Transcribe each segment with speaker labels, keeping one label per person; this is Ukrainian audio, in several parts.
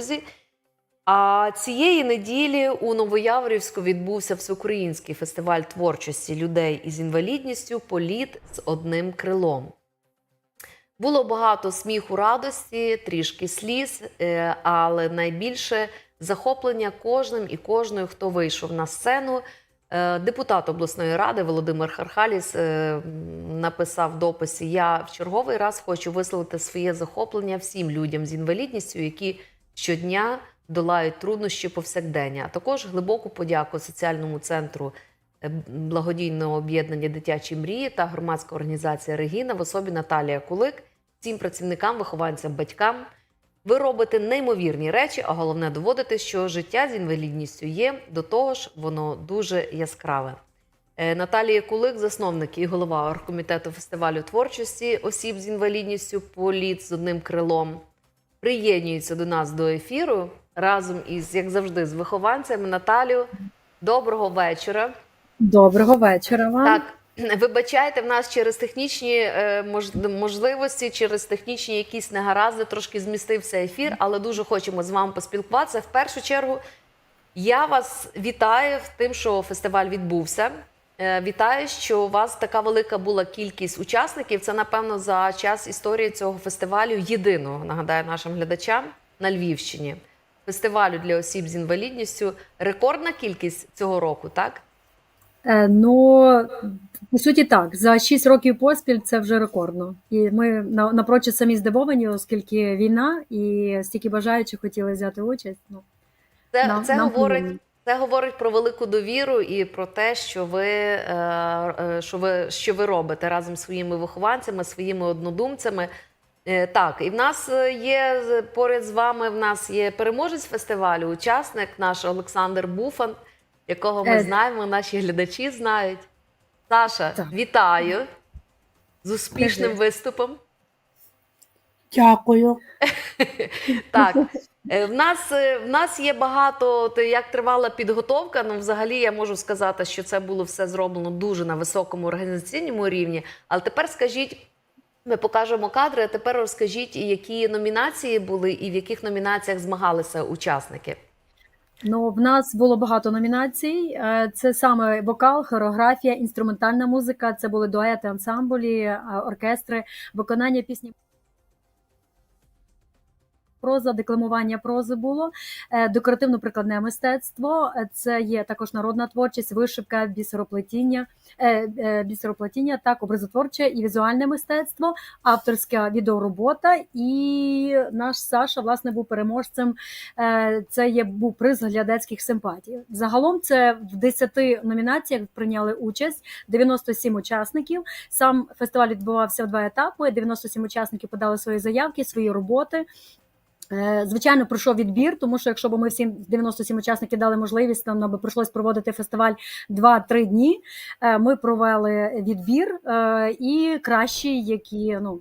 Speaker 1: Друзі, А цієї неділі у Новояворівську відбувся всеукраїнський фестиваль творчості людей із інвалідністю Політ з одним крилом. Було багато сміху, радості, трішки сліз, е, але найбільше захоплення кожним і кожною, хто вийшов на сцену. Е, Депутат обласної ради Володимир Хархаліс е, написав в дописі: Я в черговий раз хочу висловити своє захоплення всім людям з інвалідністю, які щодня долають труднощі повсякдення. А також глибоку подяку соціальному центру е, благодійного об'єднання дитячі мрії та громадська організація Регіна в особі Наталія Кулик, всім працівникам, вихованцям, батькам. Ви робите неймовірні речі, а головне доводите, що життя з інвалідністю є. До того ж, воно дуже яскраве. Е, Наталія Кулик, засновник і голова оргкомітету фестивалю творчості осіб з інвалідністю Політ з одним крилом, приєднується до нас до ефіру разом із, як завжди, з вихованцями. Наталію, доброго вечора.
Speaker 2: Доброго вечора вам.
Speaker 1: Так, вибачайте, в нас через технічні е, можливості, через технічні якісь негаразди трошки змістився ефір, але дуже хочемо з вами поспілкуватися. В першу чергу я вас вітаю з тим, що фестиваль відбувся. Е, Вітаю, що у вас така велика була кількість учасників. Це, напевно, за час історії цього фестивалю єдиного, нагадаю нашим глядачам на Львівщині. Фестивалю для осіб з інвалідністю. Рекордна кількість цього року, так?
Speaker 2: Е, ну, по суті, так. За 6 років поспіль це вже рекордно. І ми напрочуд самі здивовані, оскільки війна і стільки бажаючих хотіли взяти участь. Ну,
Speaker 1: Це,
Speaker 2: Нам-
Speaker 1: це,
Speaker 2: нам
Speaker 1: говорить. Це говорить про велику довіру і про те, що ви, е, е, що ви, що ви робите разом з своїми вихованцями, своїми однодумцями. Е, Так, і в нас є поряд з вами. В нас є переможець фестивалю, учасник наш Олександр Буфан, якого ми знаємо, наші глядачі знають. Саша,
Speaker 2: Так.
Speaker 1: вітаю з успішним
Speaker 2: Скажи.
Speaker 1: виступом.
Speaker 3: Дякую.
Speaker 1: Так, в нас, е, в нас є багато, як тривала підготовка. Ну, взагалі, я можу сказати, що це було все зроблено дуже на високому організаційному рівні. Але тепер скажіть, ми покажемо кадри. А тепер розкажіть, які номінації були і в яких номінаціях змагалися учасники.
Speaker 2: ну, в нас було багато номінацій. Е, Це саме вокал, хореографія, інструментальна музика. Це були дуети, ансамблі, е, оркестри, виконання пісні. Проза, декламування прози було, е, декоративно-прикладне мистецтво. е, Це є також народна творчість, вишивка, бісероплетіння, е, бісероплетіння, так, образотворче і візуальне мистецтво, авторська відеоробота. І наш Саша власне був переможцем. Це є був приз глядацьких симпатій. Загалом це в 10 номінаціях прийняли участь 97 учасників. Сам фестиваль відбувався в два етапи. 97 учасників подали свої заявки, свої роботи. Е, Звичайно, пройшов відбір, тому що якщо б ми всім 97 учасників дали можливість, нам би прийшлось проводити фестиваль 2-3 дні. Е, Ми провели відбір е, і кращі, які ну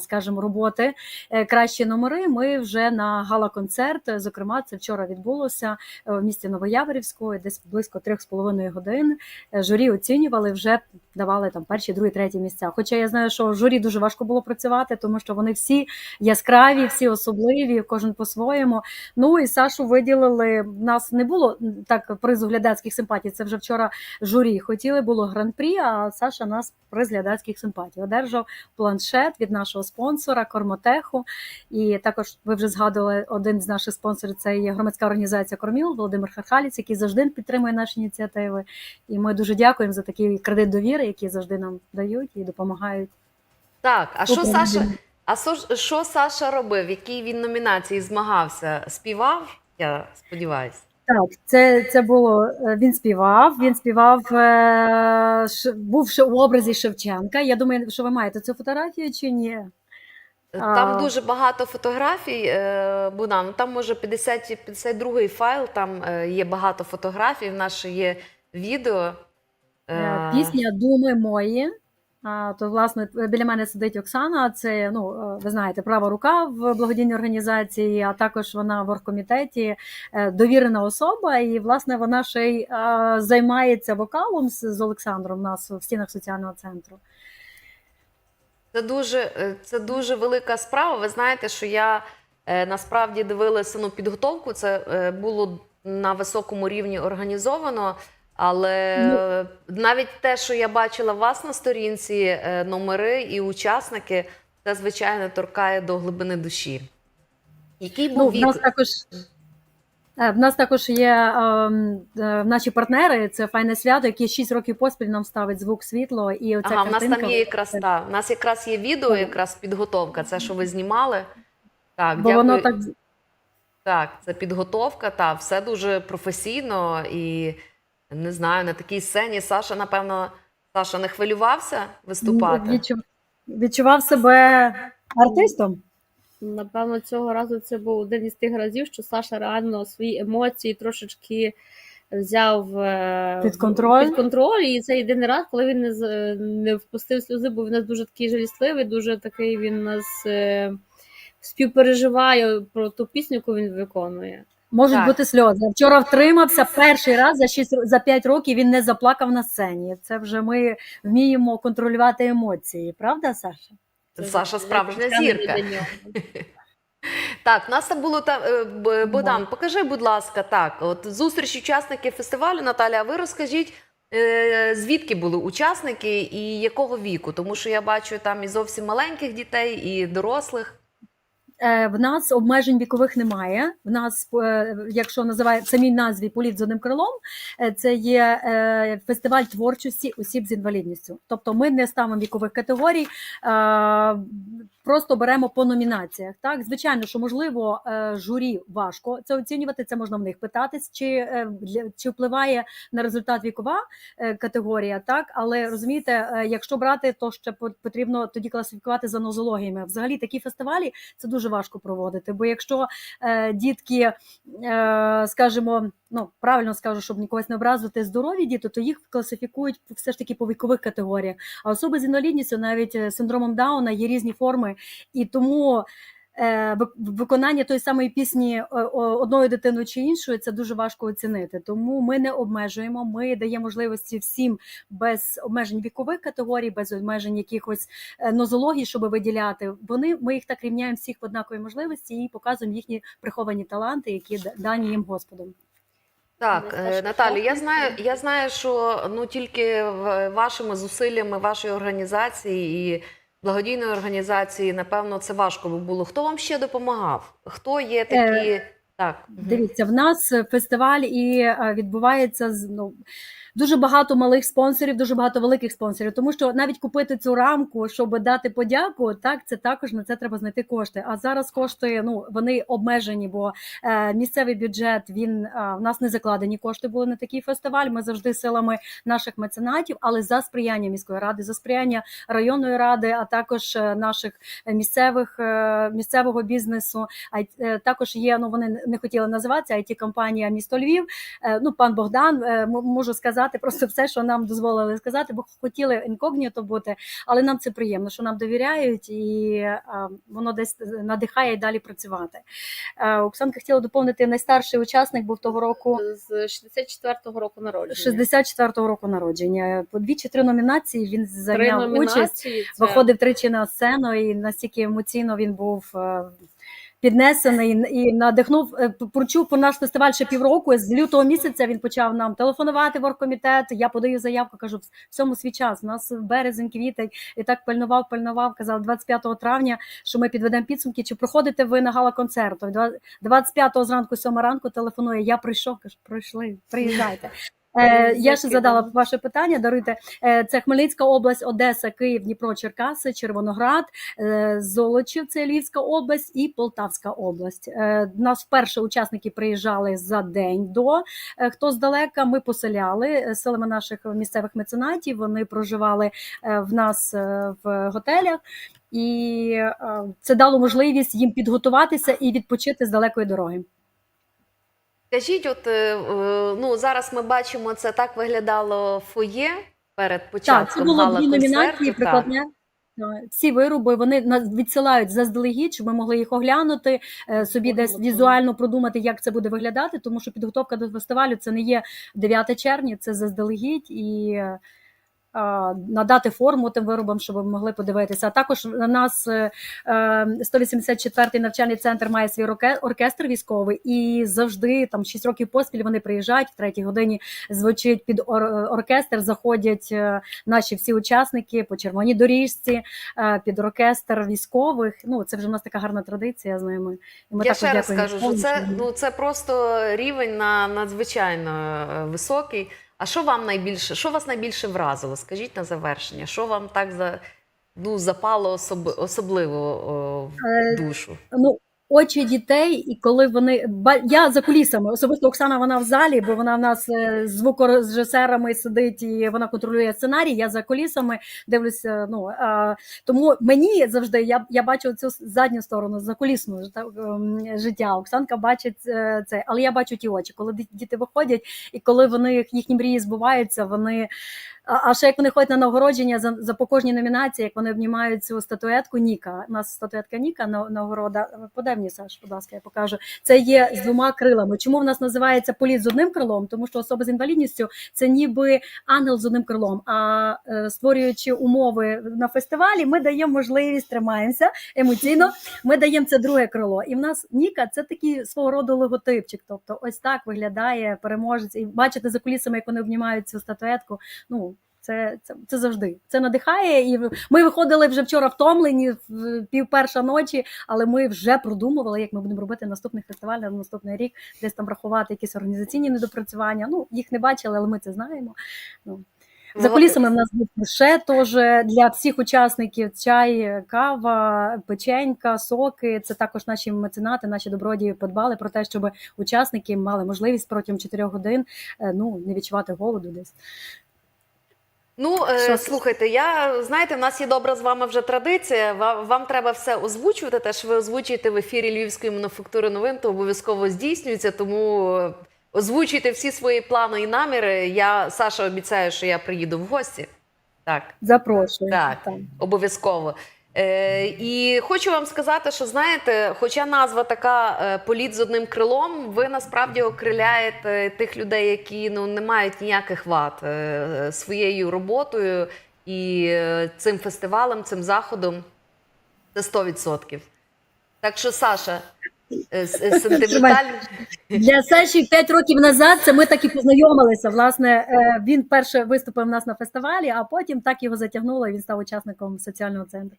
Speaker 2: скажімо, роботи, е, кращі номери. Ми вже на гала-концерт. е, Зокрема, це вчора відбулося е, в місті Новояворівську, десь близько 3,5 годин. Е, Журі оцінювали, вже давали там перші, другі, треті місця. Хоча я знаю, що журі дуже важко було працювати, тому що вони всі яскраві, всі особливі, кожен по-своєму. Ну і Сашу виділили. Нас не було так призу глядацьких симпатій. Це вже вчора журі. Хотіли було гран-прі, а Саша нас приз глядацьких симпатій. Одержав планшет від нашого спонсора Кормотеху. І також ви вже згадували один з наших спонсорів. Це є громадська організація Корміл Володимир Хархаліць, який завжди підтримує наші ініціативи. І ми дуже дякуємо за такий кредит довіри, який завжди нам дають і допомагають.
Speaker 1: Так, а що Саша? А що, що Саша робив? В якій він номінації змагався? Співав? Я сподіваюся.
Speaker 2: Так, це, це було. е, Він співав. Він співав, е, був ще у образі Шевченка. Я думаю, що ви маєте цю фотографію чи ні?
Speaker 1: Там
Speaker 2: А.
Speaker 1: дуже багато фотографій, е, Богдан. ну, Там може 50, 52 файл, там е, є багато фотографій. В нас ще є відео.
Speaker 2: Е, Пісня Думи мої. То, власне, біля мене сидить Оксана. Це ну е, ви знаєте, права рука в благодійній організації, а також вона в оргкомітеті е, довірена особа. І власне вона ще й е, займається вокалом з, Олександром у нас в стінах соціального центру.
Speaker 1: Це дуже, це дуже велика справа. Ви знаєте, що я насправді дивилися ну, підготовку. Це було на високому рівні організовано. Але
Speaker 2: Ну.
Speaker 1: навіть те, що я бачила вас на сторінці, е, номери і учасники, це звичайно торкає до глибини душі. Який був
Speaker 2: Ну, в
Speaker 1: вік?
Speaker 2: нас також. е, В нас також є ем, е, наші партнери. Це файне свято, які 6 років поспіль нам ставить звук, світло. І оця
Speaker 1: Ага, в нас там є якраз та. У нас якраз є відео, якраз підготовка. Це що ви знімали. Так,
Speaker 2: бо
Speaker 1: дякую.
Speaker 2: воно так
Speaker 1: Так, це підготовка, та все дуже професійно і не знаю, на такій сцені Саша, напевно, Саша не хвилювався виступати.
Speaker 2: відчув, відчував себе артистом.
Speaker 3: Напевно, цього разу це був один із тих разів, що Саша реально свої емоції трошечки взяв е,
Speaker 2: Під контроль.
Speaker 3: під контроль. І це єдиний раз, коли він не, з- не впустив сльози, бо він у нас дуже такий жалісливий, дуже такий він нас е, співпереживає про ту пісню, яку він виконує.
Speaker 2: Можуть
Speaker 1: Так.
Speaker 2: бути сльози. Вчора втримався перший раз за 6, за 5 років. Він не заплакав на сцені. Це вже ми вміємо контролювати емоції, правда, Саша?
Speaker 3: Це
Speaker 1: Саша справжня зірка. Так, в нас це було та е, Богдан. Покажи, будь ласка, так. От зустріч учасників фестивалю. Наталя, а ви розкажіть, е, звідки були учасники і якого віку? Тому що я бачу там і зовсім маленьких дітей, і дорослих.
Speaker 2: Е, В нас обмежень вікових немає. В нас, е, якщо називає самій назві політ крилом, е, це є фестиваль творчості осіб з інвалідністю. Тобто ми не ставимо вікових категорій, просто беремо по номінаціях. Так, звичайно, що можливо е, журі важко це оцінювати. Це можна в них питатись, чи, е, чи впливає на результат вікова е, категорія, так але розумієте, якщо брати, то ще по- потрібно тоді класифікувати за нозологіями. Взагалі такі фестивалі це дуже важко проводити. Бо якщо дітки, скажімо, ну правильно скажу, щоб нікогось не образити, здорові діти, то їх класифікують все ж таки по вікових категоріях. А особи з інвалідністю, навіть е, синдромом Дауна, є різні форми, і тому. е, Виконання тої самої пісні е, одною дитиною чи іншою це дуже важко оцінити. Тому ми не обмежуємо. Ми даємо можливості всім без обмежень вікових категорій, без обмежень якихось нозологій, щоб виділяти. Вони ми їх так рівняємо всіх в однаковій можливості і показуємо їхні приховані таланти, які дані їм Господом.
Speaker 1: Так, е, Наталі, я знаю, я знаю, що ну тільки вашими зусиллями вашої організації і благодійної організації, напевно, це важко би було. Хто вам ще допомагав? Хто є такі? Так.
Speaker 2: Дивіться, в нас фестиваль і е, відбувається ну. Дуже багато малих спонсорів, дуже багато великих спонсорів, тому що навіть купити цю рамку, щоб дати подяку, так це також на це треба знайти кошти. А зараз кошти ну вони обмежені, бо е, місцевий бюджет він е, в нас не закладені кошти були на такий фестиваль. Ми завжди силами наших меценатів, але за сприяння міської ради, за сприяння районної ради, а також е, наших місцевих е, місцевого бізнесу. А е, також є. Ну вони не хотіли називатися it компанія місто Львів. Е, Ну, пан Богдан е, можу сказати просто все, що нам дозволили сказати, бо хотіли інкогніто бути, але нам це приємно, що нам довіряють, і воно десь надихає і далі працювати. Оксанка хотіла доповнити найстарший учасник був того року.
Speaker 3: З 64-го року народження.
Speaker 2: 64-го року народження. По дві чи три номінації він зайняв участь.
Speaker 3: Це...
Speaker 2: Виходив тричі на сцену, і настільки емоційно він був е, піднесений і надихнув. е, Прочув про наш фестиваль ще півроку. З лютого місяця він почав нам телефонувати в оргкомітет. Я подаю заявку, кажу, всьому свій час. У нас березень, квітень, і так пильнував, пильнував. Казав 25 травня, що ми підведемо підсумки. Чи проходите ви на гала-концерту? 25-го зранку, 7 ранку телефонує. Я прийшов, кажу, пройшли, приїжджайте. Е, я ще задала ваше питання. Даруйте Е, це Хмельницька область, Одеса, Київ, Дніпро, Черкаси, Червоноград, е, Золочів, це Львівська область і Полтавська область. Е, Нас вперше учасники приїжджали за день до. Е, Хто здалека, ми поселяли е, силами наших місцевих меценатів. Вони проживали е, в нас е, в готелях. І е, це дало можливість їм підготуватися і відпочити з далекої дороги.
Speaker 1: Скажіть, от е, е, ну зараз ми бачимо, це так виглядало фоє перед
Speaker 2: Так,
Speaker 1: початком
Speaker 2: це було дві номінації. Прикладне. Ці вироби вони нас відсилають заздалегідь, щоб ми могли їх оглянути, е, собі десь візуально продумати, як це буде виглядати, тому що підготовка до фестивалю це не є 9 червня, це заздалегідь, і надати форму тим виробам, щоб ви могли подивитися. А також на нас е, е, 184-й навчальний центр має свій оркестр військовий, і завжди там 6 років поспіль вони приїжджають в третій годині. Звучить під оркестр. Заходять е, наші всі учасники по червоній доріжці е, під оркестр військових. Ну це вже в нас така гарна традиція з ними. І ми
Speaker 1: Я
Speaker 2: також
Speaker 1: ще раз
Speaker 2: дякуємо
Speaker 1: кажу, що це, ну, це просто рівень на надзвичайно е, високий. А що вам найбільше, що вас найбільше вразило? Скажіть на завершення, що вам так за, ну, запало особ, особливо о, в
Speaker 2: Е,
Speaker 1: душу?
Speaker 2: ну, очі дітей, і коли вони я за кулісами, особисто Оксана, вона в залі, бо вона в нас е, з звукорежисерами сидить і вона контролює сценарій. Я за кулісами дивлюся. Ну а, тому мені завжди я, я бачу цю задню сторону закулісну ж- та, ем, життя. Оксанка бачить е, це, але я бачу ті очі, коли діти виходять, і коли вони їхні мрії збуваються, вони. А ще як вони ходять на нагородження за, за по кожній номінації, як вони обнімають цю статуетку Ніка. У нас статуетка Ніка на нагорода. Подай мені, Саш, будь ласка, я покажу. Це є з двома крилами. Чому в нас називається політ з одним крилом? Тому що особа з інвалідністю це ніби ангел з одним крилом. А е, створюючи умови на фестивалі, ми даємо можливість тримаємося емоційно. Ми даємо це друге крило. І в нас Ніка це такий свого роду логотипчик. Тобто, ось так виглядає переможець. І бачите за кулісами, як вони обнімають цю статуетку. Ну це, це, це завжди це надихає. І ми виходили вже вчора втомлені в пів перша ночі, але ми вже продумували, як ми будемо робити наступний фестиваль на наступний рік, десь там рахувати якісь організаційні недопрацювання. Ну їх не бачили, але ми це знаємо. Ну. За кулісами в нас ще теж для всіх учасників чай, кава, печенька, соки. Це також наші меценати, наші добродії подбали про те, щоб учасники мали можливість протягом 4 годин е, ну, не відчувати голоду десь.
Speaker 1: Ну, е, слухайте, я знаєте, в нас є добра з вами вже традиція. Вам, вам треба все озвучувати. Те, що ви озвучуєте в ефірі Львівської мануфактури новин, то обов'язково здійснюється. Тому озвучуйте всі свої плани і наміри. Я Саша обіцяю, що я приїду в гості. Так.
Speaker 2: Запрошую.
Speaker 1: Так. Обов'язково. Е, і хочу вам сказати, що знаєте, хоча назва така е, політ з одним крилом, ви насправді окриляєте тих людей, які ну не мають ніяких вад е, своєю роботою і е, цим фестивалем, цим заходом. Це 100%. Так що, Саша, е, с- е, сентиментально.
Speaker 2: Для Саші 5 років назад це ми так і познайомилися. Власне, е, він перше виступив у нас на фестивалі, а потім так його затягнуло, і він став учасником соціального центру.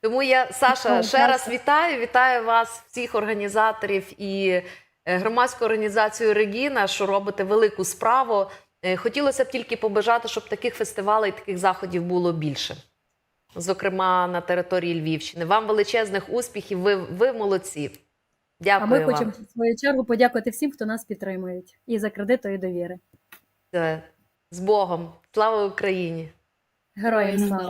Speaker 1: Тому я, Саша, ще раз вітаю. Вітаю вас, всіх організаторів і е, громадську організацію Регіна, що робите велику справу. Е, Хотілося б тільки побажати, щоб таких фестивалей, таких заходів було більше. Зокрема, на території Львівщини. Вам величезних успіхів, ви, ви молодці. Дякую
Speaker 2: а ми
Speaker 1: вам.
Speaker 2: хочемо в свою чергу подякувати всім, хто нас підтримує, і за кредиту, і довіри.
Speaker 1: З Богом. Слава Україні!
Speaker 2: Героям слава!